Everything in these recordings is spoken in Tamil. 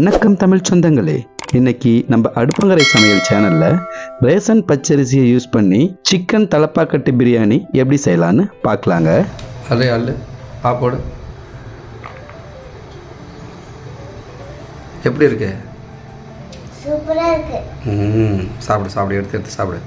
வணக்கம் தமிழ் சொந்தங்களே. இன்னைக்கு நம்ம அடுப்பங்கரை சமையல் சேனல்ல ரேசன் பச்சரிசியை யூஸ் பண்ணி சிக்கன் தலப்பாக்கட்டு பிரியாணி எப்படி செய்யலான்னு பார்க்கலாங்க. அல்லு அல்லு ஆ போடு. எப்படி இருக்கு? சூப்பராக இருக்கு. ம் சாப்பிடு சாப்பிடு. எடுத்து எடுத்து சாப்பிடு.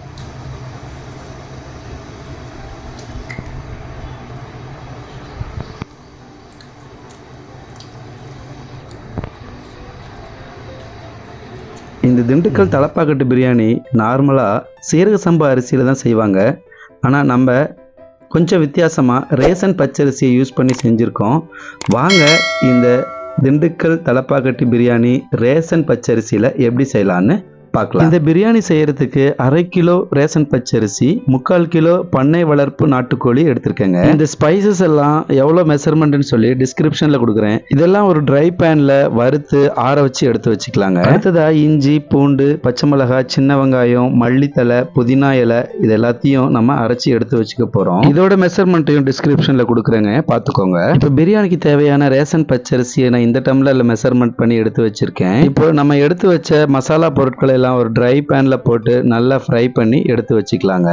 இது திண்டுக்கல் தலப்பாக்கட்டு பிரியாணி நார்மலாக சீரக சம்பா அரிசியில் தான் செய்வாங்க. ஆனால் நம்ம கொஞ்சம் வித்தியாசமாக ரேசன் பச்சரிசியை யூஸ் பண்ணி செஞ்சுருக்கோம். வாங்க இந்த திண்டுக்கல் தலப்பாக்கட்டு பிரியாணி ரேசன் பச்சரிசியில் எப்படி செய்யலான்னு பார்க்கலாம். இந்த பிரியாணி செய்யறதுக்கு அரை கிலோ ரேசன் பச்சரிசி முக்கால் கிலோ பண்ணை வளர்ப்பு நாட்டுக்கோழி எடுத்திருக்கேங்க. இந்த ஸ்பைசஸ் எல்லாம் எவ்வளோ மெஷர்மெண்ட்னு சொல்லி டிஸ்கிரிப்ஷனில் கொடுக்குறேன். இதெல்லாம் ஒரு ட்ரை பேனில் வறுத்து ஆற வச்சு எடுத்து வச்சுக்கலாங்க. அடுத்ததா இஞ்சி பூண்டு பச்சை மிளகாய் சின்ன வெங்காயம் மல்லித்தலை புதினா இலை இது எல்லாத்தையும் நம்ம அரைச்சி எடுத்து வச்சுக்க போகிறோம் இதோட மெஷர்மெண்ட்டையும் டிஸ்கிரிப்ஷனில் கொடுக்குறேங்க. பார்த்துக்கோங்க. இப்போ பிரியாணிக்கு தேவையான ரேஷன் பச்சரிசியை நான் இந்த டம்ளரில் மெஷர்மெண்ட் பண்ணி எடுத்து வச்சிருக்கேன். இப்போ நம்ம எடுத்து வச்ச மசாலா பொருட்களை இதெல்லாம் ஒரு ட்ரை பேனில் போட்டு நல்லா ஃப்ரை பண்ணி எடுத்து வச்சுக்கலாங்க.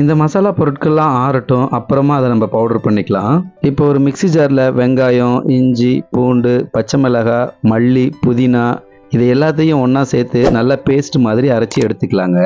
இந்த மசாலா பொருட்கள்லாம் ஆறட்டும் அப்புறமா அதை நம்ம பவுடர் பண்ணிக்கலாம். இப்போ ஒரு மிக்ஸி ஜாரில் வெங்காயம் இஞ்சி பூண்டு பச்சை மிளகாய் மல்லி புதினா இது எல்லாத்தையும் ஒன்றா சேர்த்து நல்லா பேஸ்ட் மாதிரி அரைச்சி எடுத்துக்கலாங்க.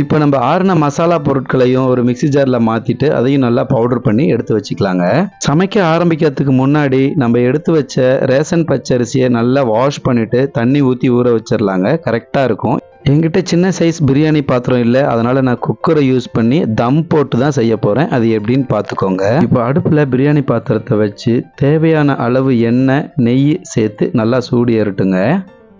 இப்போ நம்ம ஆறுன மசாலா பொருட்களையும் ஒரு மிக்ஸி ஜாரில் மாற்றிட்டு அதையும் நல்லா பவுடர் பண்ணி எடுத்து வச்சுக்கலாங்க. சமைக்க ஆரம்பிக்கிறதுக்கு முன்னாடி நம்ம எடுத்து வச்ச ரேஷன் பச்சரிசியை நல்லா வாஷ் பண்ணிட்டு தண்ணி ஊற்றி ஊற வச்சிடலாங்க கரெக்டாக இருக்கும். என்கிட்ட சின்ன சைஸ் பிரியாணி பாத்திரம் இல்லை. அதனால நான் குக்கரை யூஸ் பண்ணி தம் போட்டு தான் செய்ய போகிறேன் அது எப்படின்னு பார்த்துக்கோங்க இப்போ அடுப்பில் பிரியாணி பாத்திரத்தை வச்சு தேவையான அளவு எண்ணெய் நெய் சேர்த்து நல்லா சூடு ஏறட்டுங்க.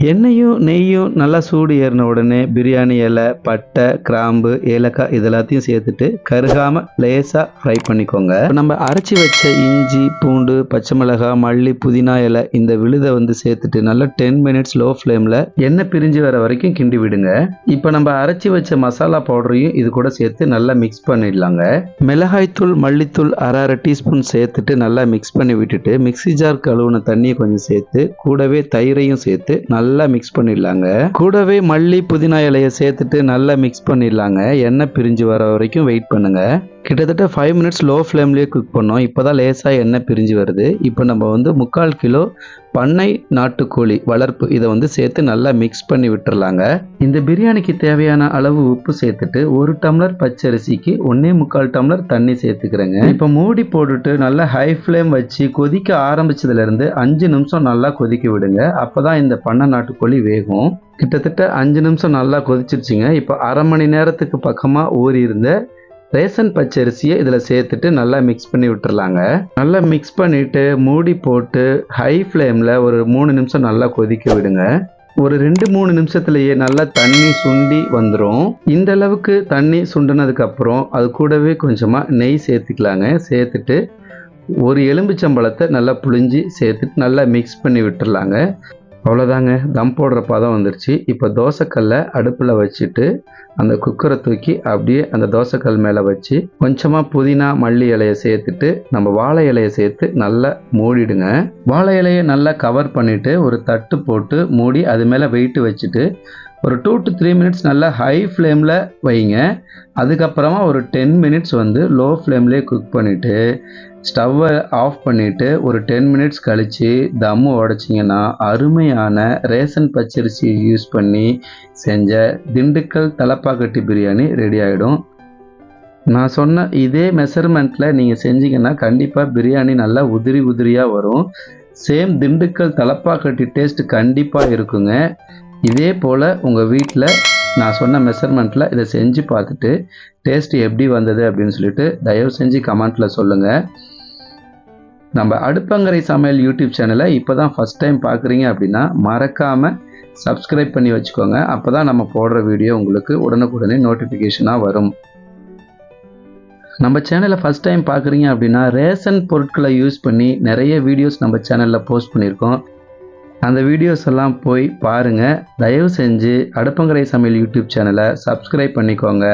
எண்ணெயும் நெய்யும் நல்லா சூடு ஏறின உடனே பிரியாணி இலை பட்டை கிராம்பு ஏலக்காய் இது எல்லாத்தையும் சேர்த்துட்டு கருகாம லேசாக ஃப்ரை பண்ணிக்கோங்க. நம்ம அரைச்சி வச்ச இஞ்சி பூண்டு பச்சை மிளகாய் மல்லி புதினா இலை இந்த விழுதை வந்து சேர்த்துட்டு நல்லா டென் மினிட்ஸ் லோ ஃப்ளேமில் எண்ணெய் பிரிஞ்சு வர வரைக்கும் கிண்டி விடுங்க. இப்போ நம்ம அரைச்சி வச்ச மசாலா பவுடரையும் இது கூட சேர்த்து நல்லா மிக்ஸ் பண்ணிடலாங்க. மிளகாய்த்தூள் மல்லித்தூள் அரை அரை டீஸ்பூன் சேர்த்துட்டு நல்லா மிக்ஸ் பண்ணி விட்டுட்டு மிக்ஸி ஜார் கழுவுன தண்ணியை கொஞ்சம் சேர்த்து கூடவே தயிரையும் சேர்த்து நல்லா நல்லா மிக்ஸ் பண்ணிடலாங்க. கூடவே மல்லி புதினா இலையை சேர்த்துட்டு நல்லா மிக்ஸ் பண்ணிடலாங்க. எண்ணெய் பிரிஞ்சு வர வரைக்கும் வெயிட் பண்ணுங்கள் கிட்டத்தட்ட ஃபைவ் மினிட்ஸ் லோ ஃப்ளேம்லேயே குக் பண்ணோம். இப்போ தான் லேசாக எண்ணெய் பிரிஞ்சு வருது. இப்போ நம்ம வந்து முக்கால் கிலோ பண்ணை நாட்டுக்கோழி வளர்ப்பு இதை வந்து சேர்த்து நல்லா மிக்ஸ் பண்ணி விட்டுறலாங்க. இந்த பிரியாணிக்கு தேவையான அளவு உப்பு சேர்த்துட்டு ஒரு டம்ளர் பச்சரிசிக்கு ஒன்னே முக்கால் டம்ளர் தண்ணி சேர்த்துக்கிறேங்க. இப்போ மூடி போட்டுட்டு நல்லா ஹை ஃப்ளேம் வச்சு கொதிக்க ஆரம்பிச்சதுலேருந்து அஞ்சு நிமிஷம் நல்லா கொதிக்க விடுங்க. அப்போ தான் இந்த பண்ணை நாட்டுக்கோழி வேகும். கிட்டத்தட்ட அஞ்சு நிமிஷம் நல்லா கொதிச்சிருச்சுங்க. இப்போ அரை மணி நேரத்துக்கு பக்கமாக ஊறி இருந்த ரேஷன் பச்சரிசியை இதில் சேர்த்துட்டு நல்லா மிக்ஸ் பண்ணி விட்டுறலாங்க. நல்லா மிக்ஸ் பண்ணிவிட்டு மூடி போட்டு ஹை ஃப்ளேமில் ஒரு மூணு நிமிஷம் நல்லா கொதிக்க விடுங்க. ஒரு ரெண்டு மூணு நிமிஷத்துலயே நல்லா தண்ணி சுண்டி வந்துடும் இந்த அளவுக்கு தண்ணி சுண்டினதுக்கு அப்புறம் அது கூடவே கொஞ்சமாக நெய் சேர்த்துக்கலாங்க. சேர்த்துட்டு ஒரு எலும்பிச்சம்பழத்தை நல்லா புழிஞ்சி சேர்த்துட்டு நல்லா மிக்ஸ் பண்ணி விட்டுடலாங்க அவ்வளோதாங்க தம் போடுற பதம் வந்துருச்சு. இப்போ தோசைக்கல்லை அடுப்பில் வச்சுட்டு அந்த குக்கரை தூக்கி அப்படியே அந்த தோசைக்கல் மேலே வச்சு கொஞ்சமாக புதினா மல்லி இலையை சேர்த்துட்டு நம்ம வாழை இலையை சேர்த்து நல்லா மூடிடுங்க. வாழை இலையை நல்லா கவர் பண்ணிவிட்டு ஒரு தட்டு போட்டு மூடி அது மேலே வெயிட்டு வச்சுட்டு ஒரு டூ டு த்ரீ மினிட்ஸ் நல்லா ஹை ஃப்ளேமில் வைங்க. அதுக்கப்புறமா ஒரு டென் மினிட்ஸ் வந்து லோ ஃப்ளேம்லேயே குக் பண்ணிவிட்டு ஸ்டவ்வை ஆஃப் பண்ணிவிட்டு ஒரு டென் மினிட்ஸ் கழித்து தம்மு உடச்சிங்கன்னா அருமையான ரேஷன் பச்சரிசி யூஸ் பண்ணி செஞ்ச திண்டுக்கல் தலப்பாக்கட்டி பிரியாணி ரெடி ஆகிடும் நான் சொன்ன இதே மெஷர்மெண்ட்டில் நீங்கள் செஞ்சீங்கன்னா கண்டிப்பாக பிரியாணி நல்லா உதிரி உதிரியாக வரும். சேம் திண்டுக்கல் தலப்பாக்கட்டி டேஸ்ட் கண்டிப்பாக இருக்குங்க. இதே போல் உங்கள் வீட்டில் நான் சொன்ன மெஷர்மெண்ட்டில் இதை செஞ்சு பார்த்துட்டு டேஸ்ட் எப்படி வந்தது அப்படின்னு சொல்லிட்டு தயவு செஞ்சு கமெண்ட்டில் சொல்லுங்கள் நம்ம அடுப்பங்கரை சமையல் யூடியூப் சேனலை இப்போ தான் ஃபஸ்ட் டைம் பார்க்குறீங்க அப்படின்னா மறக்காமல் சப்ஸ்கிரைப் பண்ணி வச்சுக்கோங்க. அப்போ தான் நம்ம போடுற வீடியோ உங்களுக்கு உடனுக்குடனே நோட்டிஃபிகேஷனாக வரும். நம்ம சேனலை ஃபஸ்ட் டைம் பார்க்குறீங்க அப்படின்னா ரேஷன் பொருட்களை யூஸ் பண்ணி நிறைய வீடியோஸ் நம்ம சேனலில் போஸ்ட் பண்ணியிருக்கோம். அந்த வீடியோஸ் எல்லாம் போய் பாருங்கள் தயவு செஞ்சு அடுப்பங்கரை சமையல் யூடியூப் சேனலை சப்ஸ்கிரைப் பண்ணிக்கோங்க.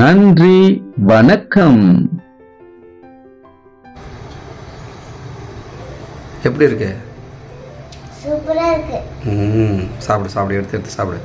நன்றி வணக்கம். எப்படி இருக்கு? சூப்பரா இருக்கு. ம் சாப்பிடு சாப்பிடு எடுத்து எடுத்து சாப்பிடு.